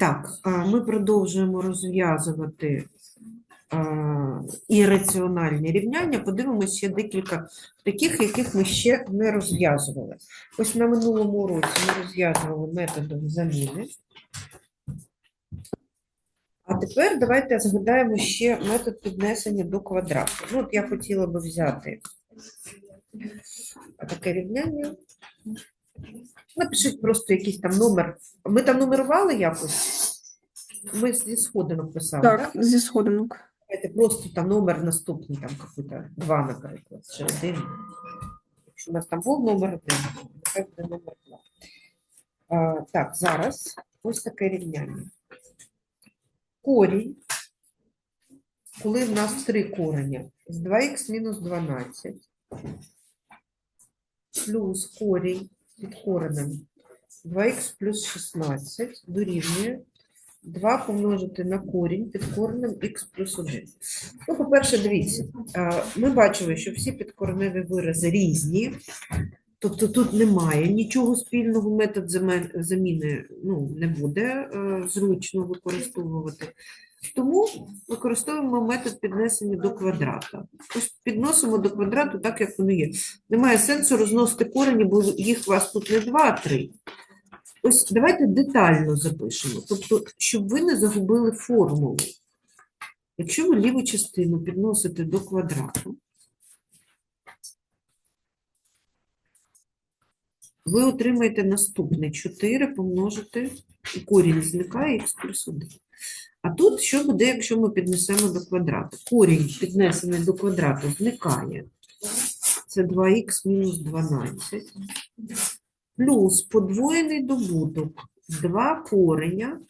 так, ми продовжуємо розв'язувати ірраціональні рівняння. Подивимося ще декілька таких, яких ми ще не розв'язували. Ось на минулому уроці ми розв'язували методом заміни. А тепер давайте згадаємо ще метод піднесення до квадрату. Ну, от я хотіла би взяти таке рівняння. Напишіть просто якийсь там номер. Ми там нумерували якось? Ми зі сходинок писали, так? Так, зі сходинок. Давайте просто там номер наступний, там какой-то 2, наприклад, чи один. Якщо у нас там був номер один, нехай буде номер 2. А, так, зараз ось таке рівняння. Корінь, коли в нас три корення, з 2х мінус 12, плюс корінь під коренем 2х плюс 16 дорівнює 2 помножити на корінь під коренем х плюс 1. Ну, по-перше, дивіться, ми бачили, що всі підкореневі вирази різні, тобто тут немає нічого спільного, метод заміни ну, не буде е, зручно використовувати. Тому використовуємо метод піднесення до квадрата. Ось підносимо до квадрату так, як воно є. Немає сенсу розносити корені, бо їх у вас тут не 2, а 3. Ось давайте детально запишемо, тобто, щоб ви не загубили формулу. Якщо ви ліву частину підносите до квадрату, ви отримаєте наступне 4 помножити, корінь зникає х плюс 1. А тут що буде, якщо ми піднесемо до квадрату? Корінь піднесений до квадрату зникає. Це 2х мінус 12 плюс подвоєний добуток 2 кореня.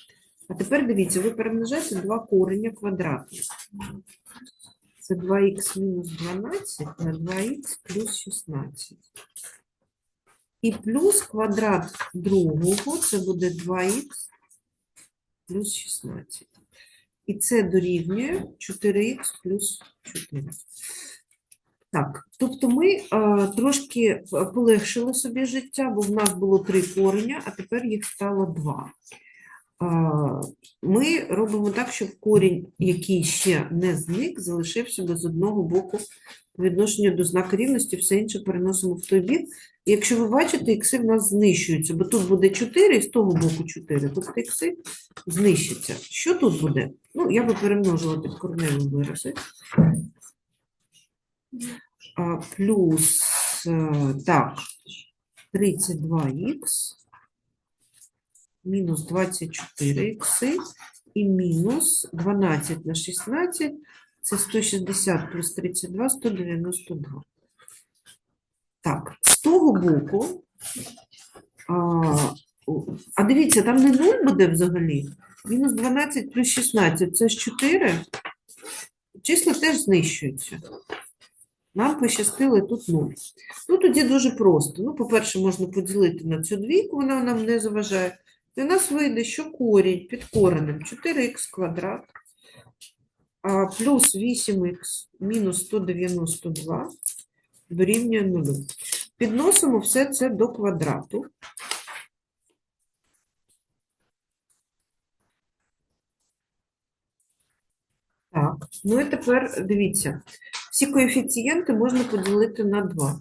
А тепер дивіться, ви перемножаєте 2 кореня квадратних. Це 2х мінус 12 на 2х плюс 16. І плюс квадрат другого, це буде 2х плюс 16. І це дорівнює 4х плюс 4. Так, тобто ми е, трошки полегшили собі життя, бо в нас було три кореня, а тепер їх стало два. Е, ми робимо так, щоб корінь, який ще не зник, залишився без одного боку по відношенню до знака рівності, все інше переносимо в той бік. Якщо ви бачите, ікси в нас знищуються, бо тут буде 4 і з того боку 4, тобто ікси знищаться. Що тут буде? Ну, я би перемножила під корневі вирази. А, плюс, е, так, 32х, мінус 24 ікси і мінус 12 на 16, це 160 плюс 32, 192. Того боку, а, а дивіться, там не 0 буде взагалі. Мінус 12 плюс 16, це ж 4. Числа теж знищуються. Нам пощастило тут 0. Ну, тоді дуже просто. Ну, по-перше, можна поділити на цю двійку, вона нам не заважає. І у нас вийде, що корінь під коренем 4х квадрат, а плюс 8х мінус 192 дорівнює 0. Підносимо все це до квадрату. Так, ну і тепер дивіться, всі коефіцієнти можна поділити на 2.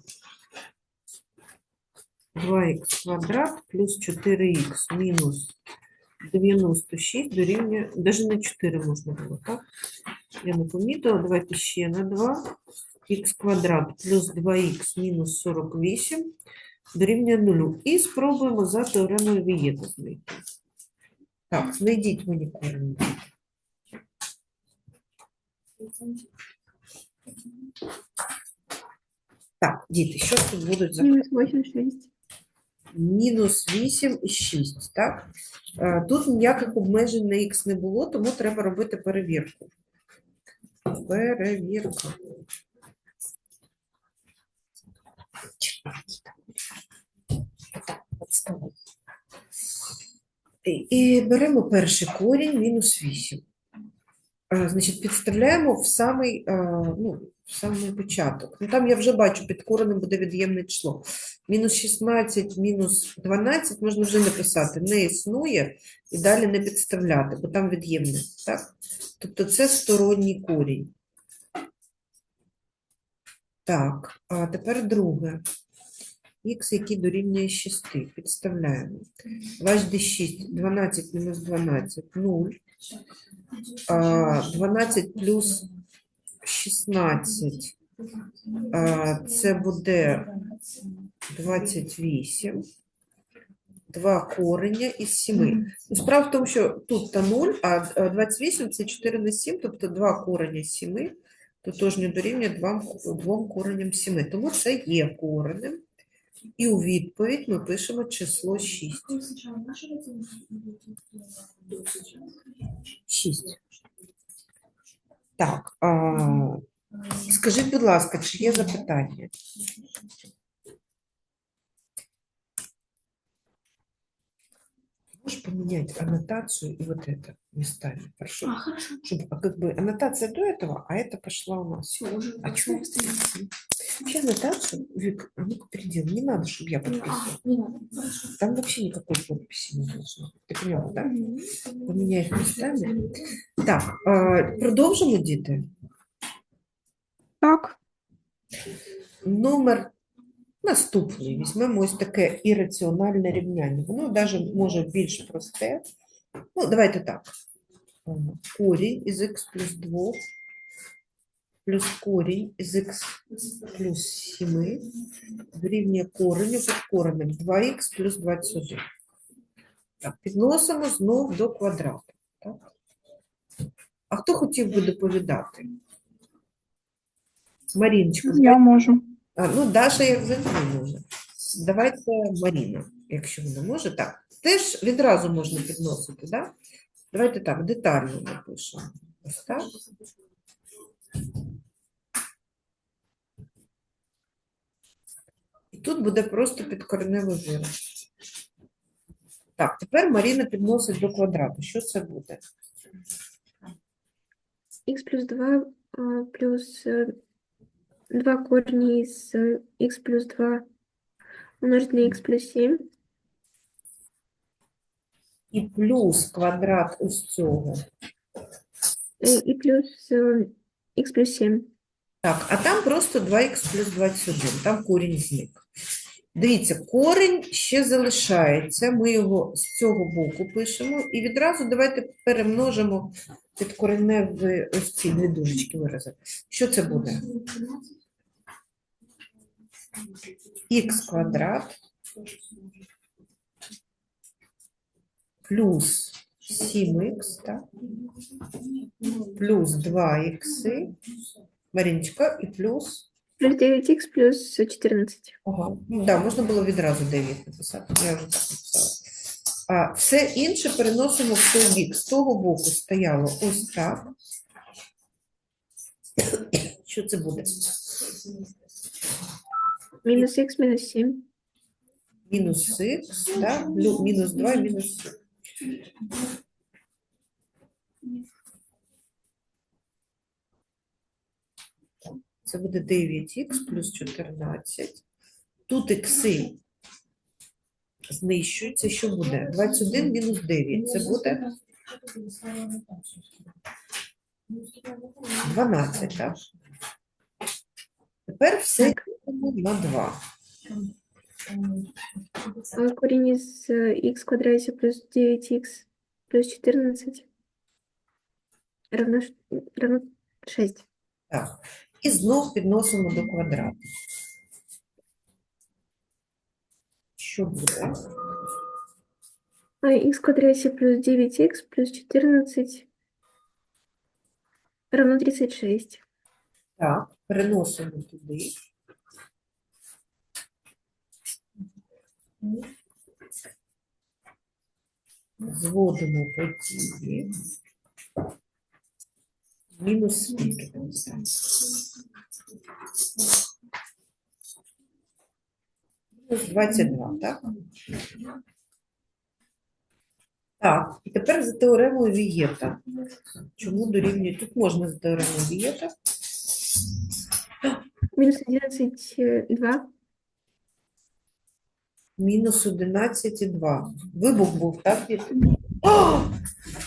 2х квадрат плюс 4х мінус 96 дорівнює, навіть на 4 можна було, так? Я не помітила, давайте ще на 2. Х квадрат плюс 2х мінус 48 дорівнює 0. І спробуємо за теоремою Вієта знайти. Так, знайдіть мені корінь. Так, діти, що тут будуть за Мінус 8, 6. мінус 8 і 6, так? Е, Тут ніяких обмежень на х не було, тому треба робити перевірку. Перевірка. Так. І, беремо перший корінь мінус 8. Е, Значить, підставляємо в самий, ну, в самий початок. Ну, там я вже бачу, під коренем буде від'ємне число. Мінус 16, мінус 12 можна вже написати, не існує, і далі не підставляти, бо там від'ємне? Тобто це сторонній корінь. Так, а тепер друге. Х, який дорівнює 6. Підставляємо. 2 жди 6, 12 мінус 12, 0. А, 12 плюс 16, це буде 28. 2 корення із 7. Ну, справа в тому, що тут та 0, а а 28 це 4 на 7, тобто 2 корення з 7, тотожньо дорівнює 2, 2 коренням 7. Тому це є коренем. І у відповідь ми пишемо число 6. 6. Так, а, скажіть, будь ласка, чи є запитання? Можешь поменять аннотацию и вот это местами, хорошо? А, хорошо. Чтобы а, как бы аннотация до этого, а это пошла у нас. Все, уже. А чё? Вообще аннотацию, Вик, а ну-ка переделай, не надо, чтобы я А, подписывала. не надо, хорошо. Там вообще никакой подписи не должно. быть. Ты поняла, да? Мгм. Поменяй их местами. Так, а, продовжимо, діти. Так, Номер наступний. Візьмемо ось таке ірраціональне рівняння. Воно навіть може більш просте. Ну, давайте так. Корінь із х плюс 2 плюс корінь із х плюс 7 дорівнює кореню під коренем 2х плюс 21. Так, підносимо знов до квадрату. Так? А хто хотів би доповідати? Маріночка, я можу. А, ну, Даша, як завжди може. Давайте Маріна, якщо вона може. Так, теж відразу можна підносити, так? Давайте так, детально напишемо. Ось так. І тут буде просто підкореневий вираз. Так, тепер Маріна підносить до квадрату. Що це буде? Х плюс 2 плюс 2 корни из х плюс 2 умножить на х плюс 7 І плюс квадрат ось цього. э, и плюс э, х плюс 7. Так, а там просто 2х плюс 21, там корінь зник. Дивіться, корінь ще залишається, ми його з цього боку пишемо, і відразу давайте перемножимо підкореневі ось ці дві дужечки вирази. Що це буде? Х квадрат плюс 7х, так? плюс 2х, Маріночка, і плюс Плюс 9х плюс 14. Ага. Ну, да, можна було відразу 9 написати. Я вже так написала. А все інше переносимо в той бік. З того боку стояло ось так. Що це буде? Минус х минус 7. Мінус х, да? плю- мінус 2 і мінус 7. Це буде 9х плюс 14. Тут ікси знищуються. Що буде? 21 мінус 9. Це буде 12, так? Тепер все на 2. А корень из х квадрате плюс 9х плюс 14 равно, равно 6. Так. І знов підносимо до квадрату. Що буде? А х в квадрате плюс 9х плюс 14 равно 36. Так, переносимо туди. Зводимо події. Мінус? Мінус 22, так? Так, переносимо туди. Зводимо події. Мінус скільки? Мінус 22, так? Мінус 22 мінус 22 Так, і тепер за теоремою Вієта. Чому дорівнює? Тут можна за теоремою Вієта. Минус 11, э, 2. Мінус 11,2. Вибух був, так? А!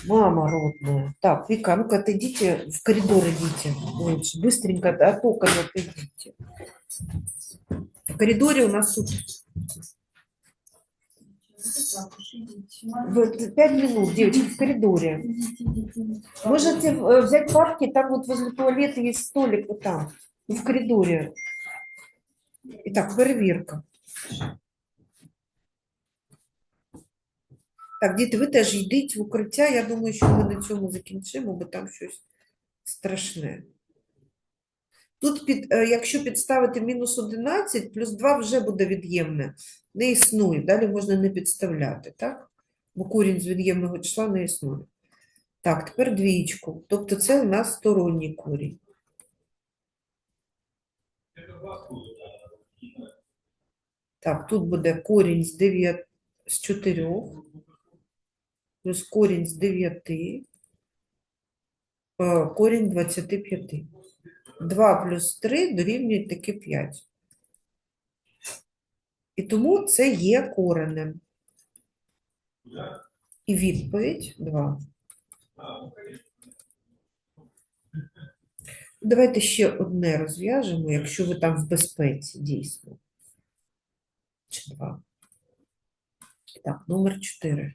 Мама родная. Так, Вика, ну-ка отойдите, в коридор идите лучше. Быстренько от окон отойдите. В коридоре у нас тут в- пять минут, девочки, в коридоре. Можете э, взять папки, там вот возле туалета есть столик вот там, в коридоре. Итак, перевірка. Так, діти, ви теж йдіть в укриття. Я думаю, що ми на цьому закінчимо, бо там щось страшне. Тут, під, е, якщо підставити мінус 11, плюс 2 вже буде від'ємне. Не існує. Далі можна не підставляти, так? Бо корінь з від'ємного числа не існує. Так, тепер двієчку. Тобто це у нас сторонній корінь. Так, тут буде корінь з 9, з 4, плюс корінь з 9, е, корінь 25. 2 плюс 3 дорівнює таки 5. І тому це є коренем. І відповідь 2. Давайте ще одне розв'яжемо, якщо ви там в безпеці, дійсно. Чи 2. Так, номер 4.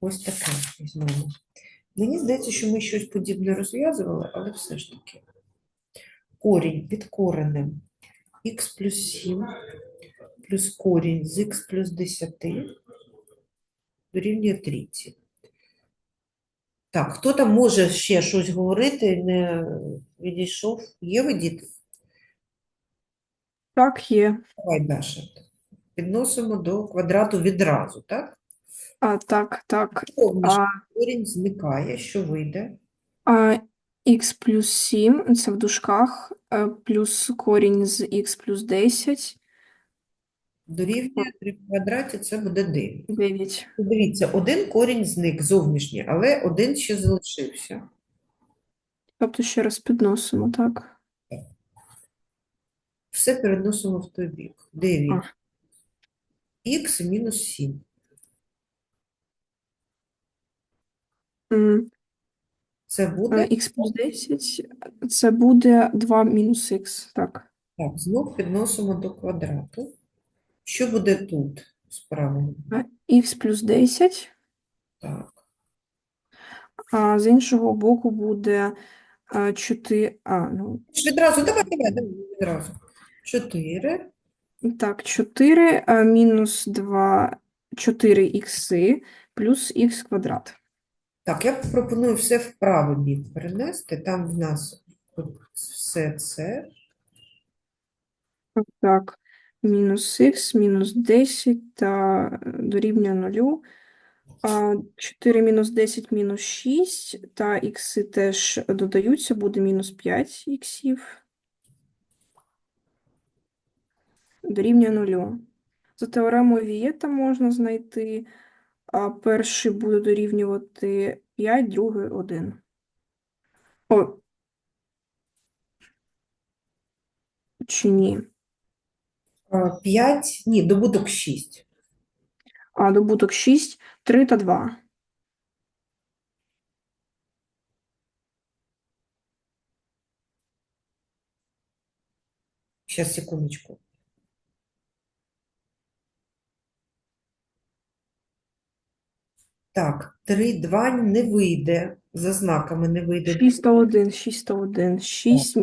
Ось таке візьмемо. Мені здається, що ми щось подібне розв'язували, але все ж таки. Корінь під коренем х плюс 7 плюс корінь з х плюс 10 дорівнює 30. Так, хто там може ще щось говорити, не відійшов? Є ви діти? Так, є. Давай, Даша. Підносимо до квадрату відразу, так? А, так, так. А, корінь зникає, що вийде? а х плюс 7, це в дужках, е, плюс корінь з х плюс 10, Дорівнює 3 в квадраті, це буде 9. 9. Дивіться, один корінь зник зовнішній, але один ще залишився. Тобто ще раз підносимо, так? Все переносимо в той бік. 9. Х мінус 7. М, Це е, буде, х плюс 10, це буде 2 мінус х, так. так, знов підносимо до квадрату. Що буде тут справа? А х плюс 10, Так, а з іншого боку буде 4, а, ну, відразу, давай, давай, давай, відразу. 4 так, 4 а, мінус 2, 4 х плюс х квадрат. Так, я пропоную все в правий бік перенести. Там в нас от все це. Так, мінус х, мінус 10 та е, дорівнює нулю. А 4 мінус 10 мінус 6, та ікси теж додаються, буде мінус 5 іксів. Дорівнює нулю. За теоремою Вієта можна знайти, а перший буде дорівнювати 5, другий 1. О, чи ні? 5, ні, добуток 6. А добуток 6, 3 та 2. Сейчас, секундочку. Так, 3, 2 не вийде. За знаками не вийде. 6 та 1, 6 та 1, 6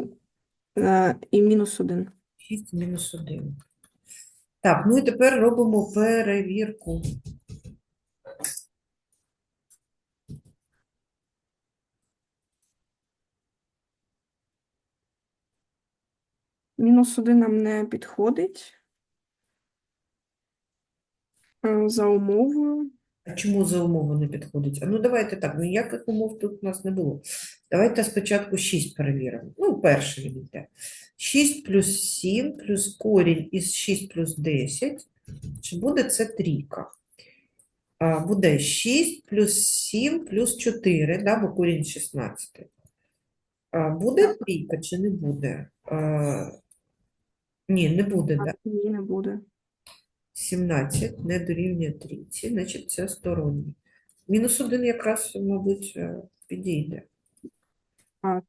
е, і мінус 1. 6 мінус 1. Так, ну і тепер робимо перевірку. Мінус 1 нам не підходить. Е, За умовою. А чому за умови не підходить? А ну давайте так, ну ніяких умов тут у нас не було. Давайте спочатку 6 перевіримо. Ну, перший він йде. 6 плюс 7 плюс корінь із 6 плюс 10. Чи буде це трійка? А, буде 6 плюс 7 плюс 4, да, бо корінь 16. А, буде трійка чи не буде? А, ні, не буде, да? Ні, не буде. 17 не дорівнює трійці, значить це сторонній. Мінус 1 якраз, мабуть, е, підійде. А,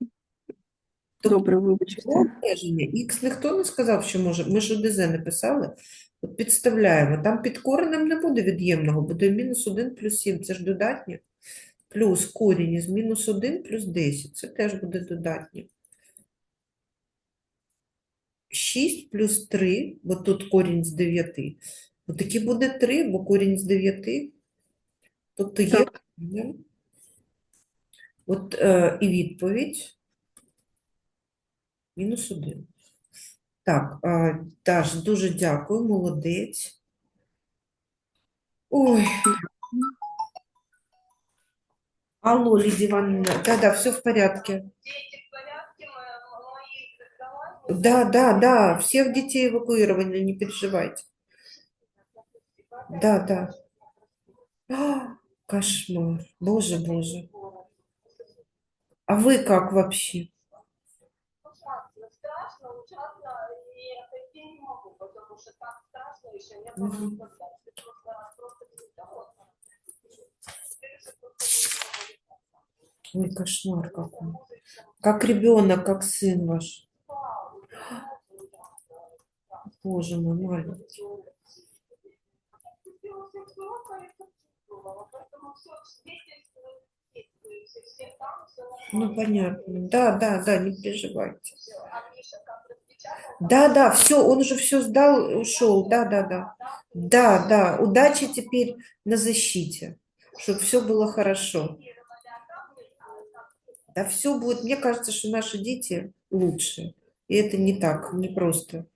Тобто добре, вибачте. Обмеження. Х ніхто не сказав, що може. Ми ж ОДЗ не писали. От підставляємо. Там під коренем не буде від'ємного, буде мінус 1 плюс 7. Це ж додатнє. Плюс корінь із мінус 1 плюс 10. Це теж буде додатнє. 6 плюс 3, бо тут корінь з 9. Отакі буде 3, бо корінь з 9. Тобто є Так. корінь. От е, і відповідь. Мінус один. Так, а, Даш, дуже дякую, молодець. Ой. Алло, Лидия Ивановна, да-да, все в порядке. Да, да, да, всех детей эвакуировали, не переживайте. Да, да. А, кошмар, боже, боже. А вы как вообще? Ой, кошмар какой. Как ребенок, как сын ваш. Боже мой, маленький. Ну, понятно. Да, да, да, не переживайте. Да, да, все, он уже все сдал, ушел. Да, да, да. Да, да, удачи теперь на защите, чтобы все было хорошо. Да, все будет. Мне кажется, что наши дети лучше. И это не так, не просто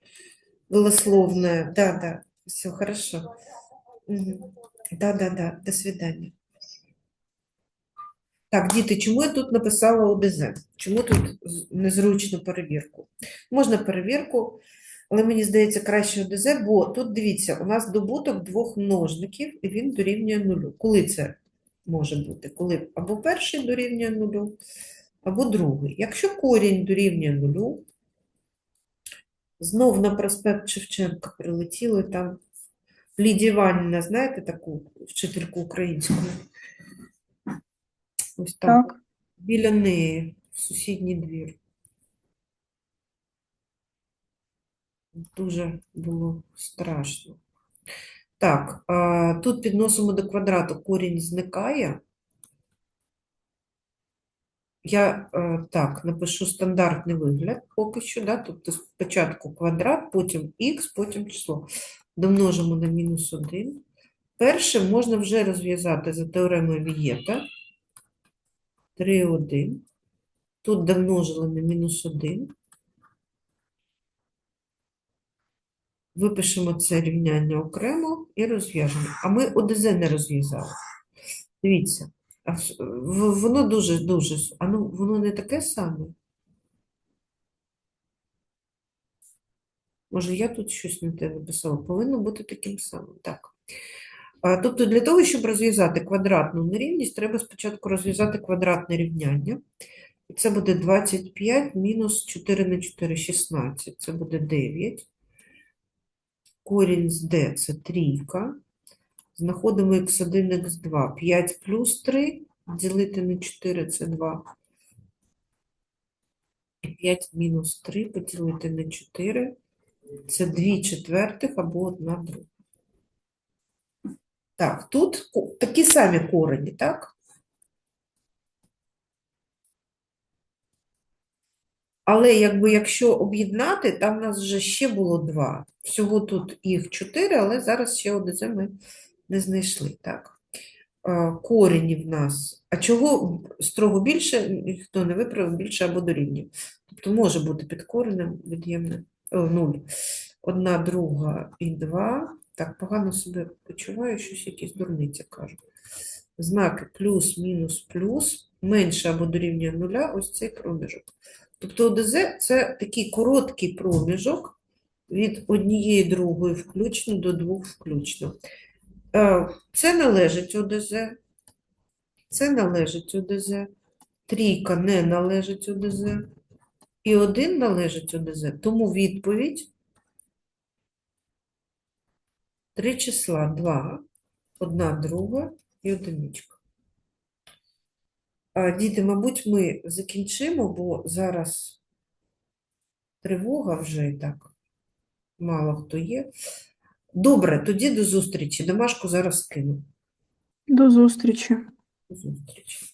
голословное. Да, да, все хорошо. Да, да, да, до свидания. Так, діти, чому я тут написала ОДЗ? Чому тут незручно перевірку? Можна перевірку, але мені здається краще ОДЗ, бо тут дивіться, у нас добуток двох множників, і він дорівнює нулю. Коли це може бути? Коли або перший дорівнює нулю, або другий. Якщо корінь дорівнює нулю, знов на проспект Шевченка прилетіли там Лідія Іванівна, знаєте таку вчительку української? Ось там Так, біля неї, в сусідній двір. Дуже було страшно. Так, тут підносимо до квадрату, корінь зникає. Я е, так напишу стандартний вигляд поки що, да? тобто спочатку квадрат, потім х, потім число. Домножимо на мінус 1. Перше можна вже розв'язати за теоремою Вієта. 3,1. Тут домножили на мінус 1. Випишемо це рівняння окремо і розв'яжемо. А ми ОДЗ не розв'язали. Дивіться, воно дуже-дуже, а ну, воно не таке саме. Може, я тут щось не те написала. Повинно бути таким самим. Так. Тобто для того, щоб розв'язати квадратну нерівність, треба спочатку розв'язати квадратне рівняння. І це буде 25 мінус 4 на 4 – 16. Це буде 9. Корінь з d – це трійка. Знаходимо x1, x2. 5 плюс 3 ділити на 4 – це 2. І 5 мінус 3 поділити на 4 – це 2 четвертих або 1 друга. Так, тут такі самі корені, так? Але якби якщо об'єднати, там у нас вже ще було два. Всього тут їх чотири, але зараз ще ОДЗ ми не знайшли, так? Корені в нас. А чого строго більше, ніхто не виправив, більше або дорівнює. Тобто може бути під коренем від'ємне. О, 0. Одна, друга і два. Так, погано себе почуваю, щось якісь дурниці кажу. Знаки плюс, мінус, плюс, менше або дорівнює нуля, ось цей проміжок. Тобто ОДЗ – це такий короткий проміжок від однієї другої включно до двох включно. Е, Це належить ОДЗ. Це належить ОДЗ. Трійка не належить ОДЗ. І один належить ОДЗ. Тому відповідь три числа. Два, одна друга і одиничка. Діти, мабуть, ми закінчимо, бо зараз тривога вже і так. Мало хто є. Добре, тоді до зустрічі. Домашку зараз скину. До зустрічі. До зустрічі.